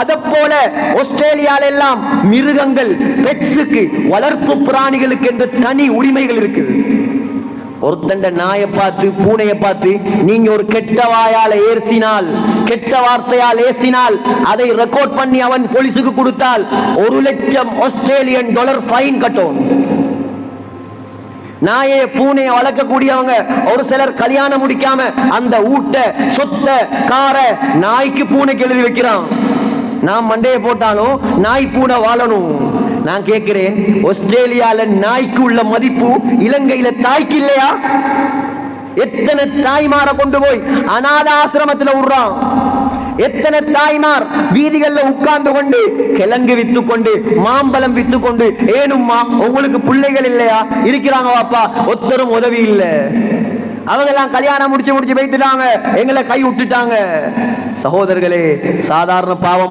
அத போல ஆஸ்திரேலியால எல்லாம் மிருகங்கள் பெட்ஸுக்கு வளர்ப்பு பிராணிகளுக்கு என்று தனி உரிமைகள் இருக்குது. ஒருத்தண்ட நாயை பார்த்து பூனையை பார்த்து நீங்க ஒரு கெட்ட வாயால ஏசினால் கெட்ட வார்த்தையால் ஏசினால் அதை ரெக்கார்ட் பண்ணி அவன் போலீஸுக்கு கொடுத்தால் ஒரு லட்சம் ஆஸ்திரேலியன் டாலர் ஃபைன் கட்டும் நாயை பூனையை வளர்க்கக்கூடியவங்க ஒரு சிலர் கல்யாணம் முடிக்காம அந்த ஊட்ட சொத்த காரை நாய்க்கு பூனைக்கு எழுதி வைக்கிறான். நான் மண்டையை போட்டாலும் நாய் பூனை வாழணும். நான் கேட்கிறேன் ஆஸ்திரேலியால நாய்க்கு உள்ள மதிப்பு இலங்கையில தாய்க்கு இல்லையா? எத்தனை தாய்மார கொண்டு போய் அநாத ஆசிரமத்துல விடுறான்? எத்தனை தாய்மார் வீதிகள்ல உட்கார்ந்து கொண்டு கிழங்கு வித்து கொண்டு மாம்பழம் வித்து கொண்டு ஏனும்மா உங்களுக்கு பிள்ளைகள் இல்லையா? இருக்கிறாங்க வாப்பா ஒத்தரும் உதவி இல்ல. அவங்க எல்லாம் கல்யாணம் முடிச்சு முடிச்சு வைத்துட்டாங்க எங்களை கை விட்டுட்டாங்க. சகோதரர்களே சாதாரண பாவம்